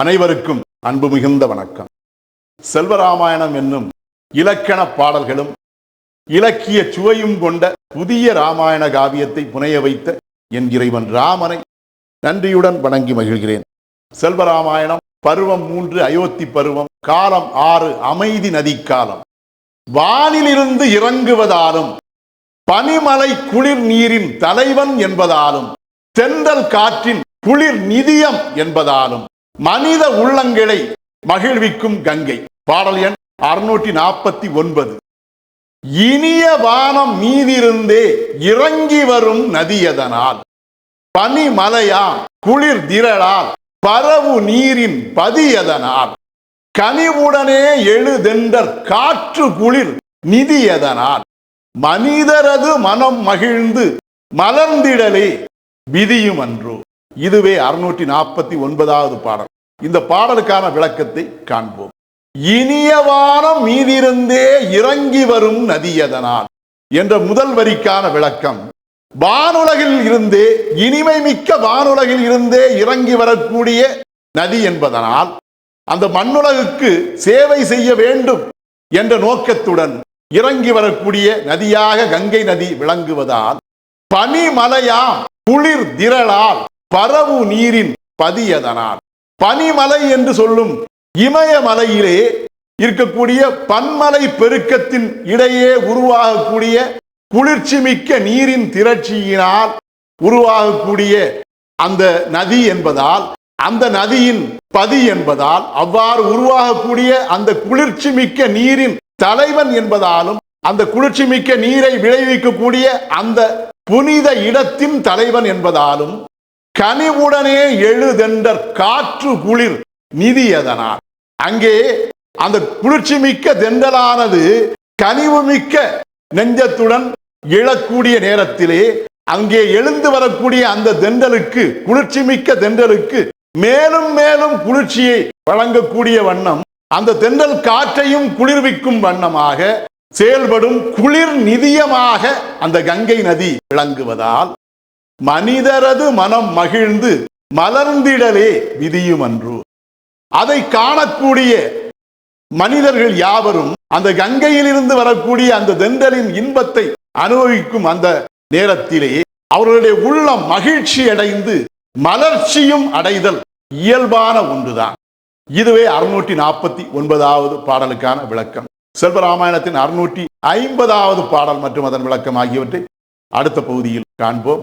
அனைவருக்கும் அன்பு மிகுந்த வணக்கம். செல்வராமாயணம் என்னும் இலக்கண பாடல்களும் இலக்கிய சுவையும் கொண்ட புதிய ராமாயண காவியத்தை புனைய வைத்த என் இறைவன் ராமனை நன்றியுடன் வணங்கி மகிழ்கிறேன். செல்வராமாயணம் பருவம் மூன்று அயோத்தி பருவம் காலம் ஆறு அமைதி நதி காலம். வானிலிருந்து இறங்குவதாலும் பனிமலை குளிர் நீரின் தலைவன் என்பதாலும் தென்றல் காற்றின் குளிர் நிதியம் என்பதாலும் மனித உள்ளங்களை மகிழ்விக்கும் கங்கை. பாடல் எண் அறுநூற்றி நாற்பத்தி ஒன்பது. இனிய வானம் மீதிருந்தே இறங்கி வரும் நதியதனால் பனிமலையாம் குளிர் திரளால் பரவு நீரின் பதியதனால் கனிவுடனே எழுதெண்டர் காற்று குளிர் நிதியதனால் மனிதரது மனம் மகிழ்ந்து மலர்ந்திடலே விதியும் அன்றோ இதுவே அறுநூற்றி நாற்பத்தி ஒன்பதாவது பாடல். இந்த பாடலுக்கான விளக்கத்தை காண்போம். இனியவானம் மீதிருந்தே இறங்கி வரும் நதியதனால் என்ற முதல் வரிக்கான விளக்கம் வானுலகில் இருந்தே இனிமை மிக்க வானுலகில் இருந்தே இறங்கி வரக்கூடிய நதி என்பதனால் அந்த மண்ணுலகுக்கு சேவை செய்ய வேண்டும் என்ற நோக்கத்துடன் இறங்கி வரக்கூடிய நதியாக கங்கை நதி விளங்குவதால் பனிமலையாம் குளிர் திரளால் பரவு நீரின் பதியதனால் பனிமலை என்று சொல்லும் இமயமலையிலே இருக்கக்கூடிய பன்மலை பெருக்கத்தின் இடையே உருவாகக்கூடிய குளிர்ச்சி மிக்க நீரின் திரட்சியினால் உருவாகக்கூடிய அந்த நதி என்பதால் அந்த நதியின் பதி என்பதால் அவ்வாறு உருவாகக்கூடிய அந்த குளிர்ச்சி மிக்க நீரின் தலைவன் என்பதாலும் அந்த குளிர்ச்சி மிக்க நீரை விளைவிக்கக்கூடிய அந்த புனித இடத்தின் தலைவன் என்பதாலும் கனிவுடனே எழுதெண்டர் காற்று குளிர் நிதியதனால் அங்கே அந்த குளிர்ச்சி மிக்க தென்றலானது கனிவு மிக்க நெஞ்சத்துடன் எழக்கூடிய நேரத்திலே அங்கே எழுந்து வரக்கூடிய அந்த தென்றலுக்கு குளிர்ச்சி மிக்க தென்றலுக்கு மேலும் மேலும் குளிர்ச்சியை வழங்கக்கூடிய வண்ணம் அந்த தென்றல் காற்றையும் குளிர்விக்கும் வண்ணமாக செயல்படும் குளிர் நிதியமாக அந்த கங்கை நதி விளங்குவதால் மனிதரது மனம் மகிழ்ந்து மலர்ந்திடலே விதியும் அன்று அதை காணக்கூடிய மனிதர்கள் யாவரும் அந்த கங்கையிலிருந்து வரக்கூடிய அந்த தென்றலின் இன்பத்தை அனுபவிக்கும் அந்த நேரத்திலே அவர்களுடைய உள்ளம் மகிழ்ச்சி அடைந்து மலர்ச்சியும் அடைதல் இயல்பான ஒன்றுதான். இதுவே அறுநூற்றி நாற்பத்தி ஒன்பதாவது பாடலுக்கான விளக்கம். செல்வராமாயணத்தின் அறுநூற்றி ஐம்பதாவது பாடல் மற்றும் அதன் விளக்கம் ஆகியவற்றை அடுத்த பகுதியில் காண்போம்.